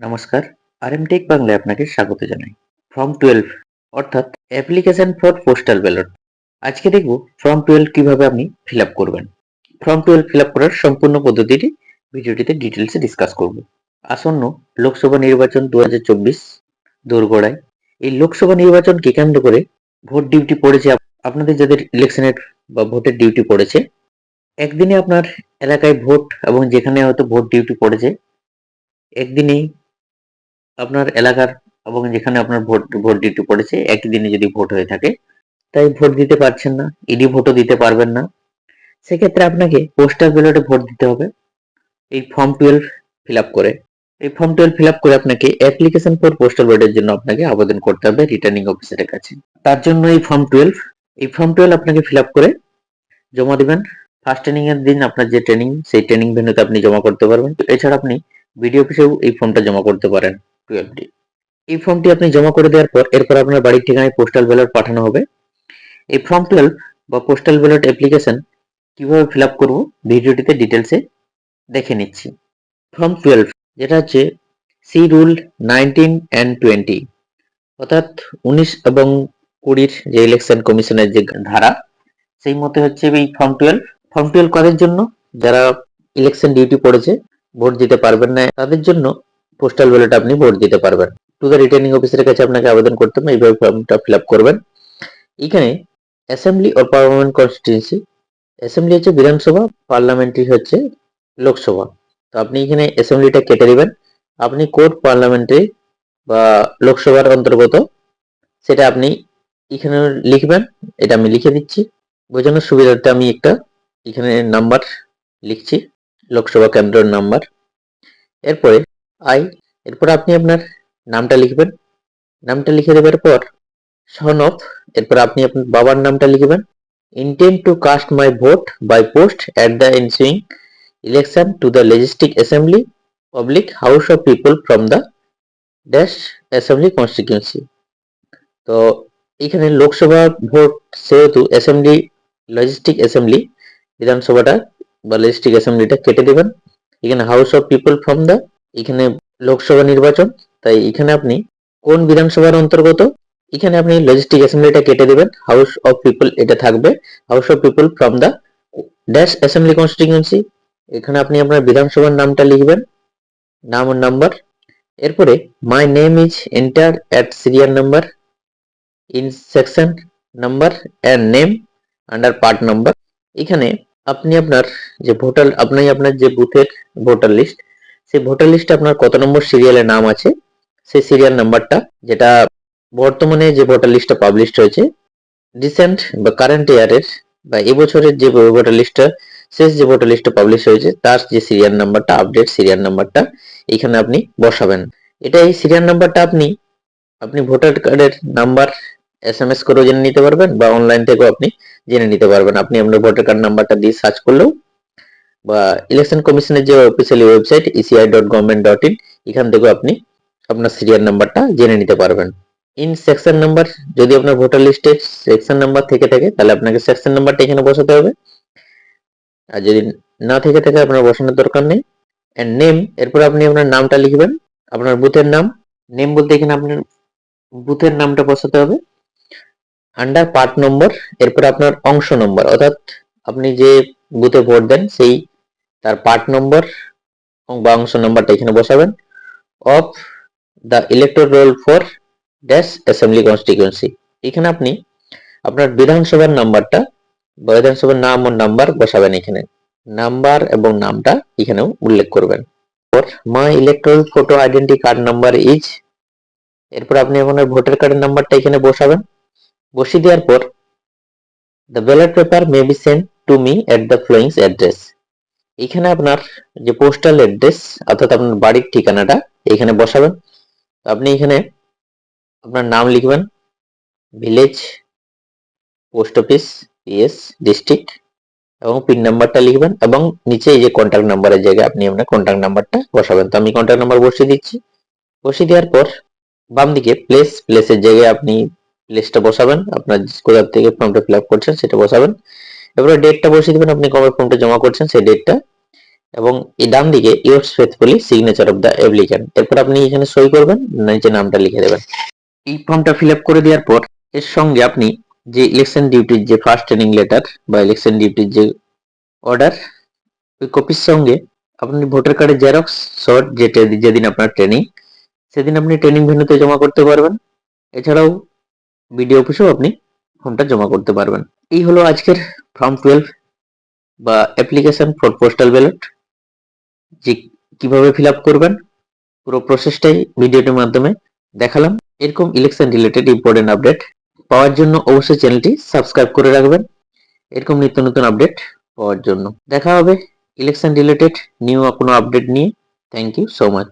নমস্কার আর M take বাংলায় আপনাকে স্বাগত জানাই। ফর্ম টুয়েলভ অর্থাৎ অ্যাপ্লিকেশন ফর পোস্টাল ব্যালট আজকে দেখব ফর্ম টুয়েলভ কীভাবে আপনি ফিল আপ করবেন। ফর্ম টুয়েলভ ফিল আপ করার সম্পূর্ণ পদ্ধতিটি ভিডিওটিতে ডিটেলসে ডিসকাস করব। আসন্ন লোকসভা নির্বাচন দু হাজার চব্বিশ, দোরগোড়ায়। এই লোকসভা নির্বাচনকে কেন্দ্র করে ভোট ডিউটি পড়েছে আপনাদের যাদের ইলেকশনের বা ভোটের ডিউটি পড়েছে, একদিনে আপনার এলাকায় ভোট এবং যেখানে হয়তো ভোট ডিউটি পড়েছে, একদিনেই আপনার এলাকার এবং যেখানে আপনার ভোট ভোট ডিউটি পড়েছে একই দিনে যদি ভোট হয়ে থাকে, তাই ভোট দিতে পারছেন না, ইডি ভোটও দিতে পারবেন না। সেক্ষেত্রে আপনাকে পোস্টাল ব্যালটে ভোট দিতে হবে। এই ফর্ম টুয়েলভ ফিল আপ করে, এই ফর্ম টুয়েলভ ফিল আপ করে আপনাকে অ্যাপ্লিকেশন ফর পোস্টাল ব্যালটের জন্য আপনাকে আবেদন করতে হবে রিটার্নিং অফিসারের কাছে। তার জন্য এই ফর্ম টুয়েলভ, এই ফর্ম টুয়েলভ আপনাকে ফিল আপ করে জমা দিবেন। ফার্স্ট ট্রেনিং এর দিন আপনার যে ট্রেনিং, সেই ট্রেনিং ভেন্যুতে আপনি জমা করতে পারবেন। এছাড়া আপনি বিডিও অফিসেও এই ফর্মটা জমা করতে পারেন। টুয়েলভটি এই ফর্মটি আপনি জমা করে দেওয়ার পর এরপর আপনার বাড়ির ঠিকানায় পোস্টাল ব্যালট পাঠানো হবে। এই ফর্ম টুয়েলভ বা পোস্টাল ব্যালট অ্যাপ্লিকেশন কীভাবে ফিল আপ করব ভিডিওটিতে ডিটেলসে দেখে নিচ্ছি। ফর্ম টুয়েলভ যেটা হচ্ছে C rule nineteen and twenty অর্থাৎ উনিশ এবং কুড়ির যে ইলেকশন কমিশনের যে ধারা, সেই মতে হচ্ছে এই ফর্ম টুয়েলভ ফর্ম টুয়েলভ কাদের জন্য? যারা ইলেকশন ডিউটি পড়েছে, ভোট দিতে পারবেন না, তাদের জন্য পোস্টাল ব্যালট আপনি ভোট দিতে পারবেন। টু দ্য রিটার্নিং অফিসারের কাছে আপনাকে আবেদন করতে হবে, এইভাবে ফর্মটা ফিল আপ করবেন। এখানে অ্যাসেম্বলি ও পার্লামেন্ট কনস্টিটিউন্সি অ্যাসেম্বলি হচ্ছে বিধানসভা পার্লামেন্টারি হচ্ছে লোকসভা। তো আপনি এখানে অ্যাসেম্বলিটা কেটে দেবেন। আপনি কোর্ট পার্লামেন্টারি বা লোকসভার অন্তর্গত, সেটা আপনি এখানে লিখবেন, এটা আমি লিখে দিচ্ছি। বোঝানোর সুবিধার্থে আমি একটা এখানে নাম্বার লিখছি, লোকসভা কেন্দ্রের নাম্বার এরপরে আই, এরপর আপনি আপনার নামটা লিখবেন। নামটা লিখে দেওয়ার পর সন অফ এরপর আপনি আপনার বাবার নামটা লিখবেন। Intent to cast my vote by post at the ensuing election to the legislative assembly public house of people from the dash assembly constituency তো, এখানে লোকসভা ভোট সেহেতু অ্যাসেম্বলি লজিস্টিক অ্যাসেম্বলি বিধানসভাটা বা লেজিস্টিক অ্যাসেম্বলিটা কেটে দেবেন। এখানে house of people from the এখানে লোকসভা নির্বাচন, তাই এখানে আপনি কোন বিধানসভার অন্তর্গত, এখানে আপনি লজিস্টিক অ্যাসেম্বলিটা কেটে দেবেন হাউস অফ পিপল এটা থাকবে house of people from the dash assembly constituency এখানে আপনি আপনার বিধানসভার নামটা লিখবেন, নাম ও নাম্বার এরপরে my name is enter at serial number in section number and name under part number এখানে আপনি আপনার যে ভোটার আপনি আপনার যে বুথের ভোটার লিস্ট সেই ভোটার লিস্টে আপনার কত নম্বর সিরিয়ালের নাম আছে? সেই সিরিয়াল নাম্বারটা যেটা বর্তমানে যে ভোটার লিস্টটা পাবলিশড হয়েছে রিসেন্ট বা কারেন্ট ইয়ারের বা এবছরের যে ভোটার লিস্টটা শেষ যে ভোটার লিস্টটা পাবলিশ হয়েছে, তার যে সিরিয়াল নাম্বারটা আপডেট সিরিয়াল নাম্বারটা এখানে আপনি বসাবেন। এটা এই সিরিয়াল নাম্বারটা আপনি আপনি ভোটার কার্ডের নাম্বার এস এম এস করেও জেনে নিতে পারবেন বা অনলাইন থেকেও আপনি জেনে নিতে পারবেন। আপনি আপনার ভোটার কার্ড নাম্বারটা দিয়ে সার্চ করলেও বা ইলেকশন কমিশনের যে officially website ECI dot government dot in এখান থেকেও আপনি আপনার সিরিয়াল নাম্বারটা জেনে নিতে পারবেন। ইন সেকশন নাম্বার যদি আপনার ভোটার লিস্টে সেকশন নাম্বার থেকে থাকে, তাহলে আপনাকে সেকশন নাম্বারটা এখানে বসাতে হবে। আর যদি না থেকে থাকে, আপনার বসানোর দরকার নেই। অ্যান্ড নেম এরপর আপনি আপনার নামটা লিখবেন। আপনার বুথের নাম নেম বলতে এখানে আপনার বুথের নামটা বসাতে হবে। আন্ডার পার্ট নম্বর এরপর আপনার অংশ নম্বর অর্থাৎ আপনি যে বুথে ভোট দেন, সেই তার পার্ট নম্বর বা অংশ নম্বরটা এখানে বসাবেন। Of the electoral roll for dash assembly constituency এখানে আপনি আপনার বিধানসভার নাম্বারটা বিধানসভার নাম ও নাম্বার বসাবেন এখানে। নাম্বার এবং নামটা এখানেও উল্লেখ করবেন। My electoral photo identity card number is এরপর আপনি আপনার ভোটার কার্ডের নাম্বারটা এখানে বসাবেন। বসিয়ে দেওয়ার পর the ballot paper may be send to me at the followings address এখানে আপনার যে পোস্টাল অ্যাড্রেস অর্থাৎ আপনার বাড়ির ঠিকানাটা এখানে বসাবেন। আপনি এখানে আপনার নাম লিখবেন village post office PS district এবং পিন নাম্বারটা লিখবেন এবং নিচে এই যে কন্ট্যাক্ট নাম্বারের জায়গায় আপনি আপনার কন্ট্যাক্ট নাম্বারটা বসাবেন। তো আমি কন্ট্যাক্ট নাম্বার বসিয়ে দিচ্ছি। বসিয়ে দেওয়ার পর বাম দিকে প্লেস প্লেসের জায়গায় আপনি প্লেসটা বসাবেন। আপনার কোথা থেকে ফর্মটা ফিল আপ করছেন সেটা বসাবেন। এবারে ডেটটা বসিয়ে দেবেন, আপনি কবে ফর্মটা জমা করছেন সেই ডেটটা এবং এই ডান দিকে yours faithfully signature of the applicant এরপর আপনি এখানে সই করবেন, নিচে নামটা লিখে দেবেন। এই ফর্মটা ফিল করে দেওয়ার পর, এর সঙ্গে আপনি যে ইলেকশন ডিউটির যে ফার্স্ট ট্রেনিং লেটার বা ইলেকশন ডিউটির যে অর্ডার ওই কপির সঙ্গে আপনি ভোটার কার্ডের জেরক্স শর্ট যেটা যেদিন আপনার ট্রেনিং সেদিন আপনি ট্রেনিং ভেন্যুতে জমা করতে পারবেন। এছাড়াও বিডিও অফিসেও আপনি ফর্মটা জমা করতে পারবেন। এই হলো আজকের ফর্ম টুয়েলভ বা অ্যাপ্লিকেশন ফর পোস্টাল ব্যালট যে কীভাবে ফিল আপ করবেন, পুরো প্রসেসটাই ভিডিওটির মাধ্যমে দেখালাম। এরকম ইলেকশন রিলেটেড ইম্পর্টেন্ট আপডেট পাওয়ার জন্য অবশ্যই চ্যানেলটি সাবস্ক্রাইব করে রাখবেন। এরকম নিত্য নতুন আপডেট পাওয়ার জন্য। দেখা হবে ইলেকশন রিলেটেড নিউ কোনো আপডেট নিয়ে। Thank you so much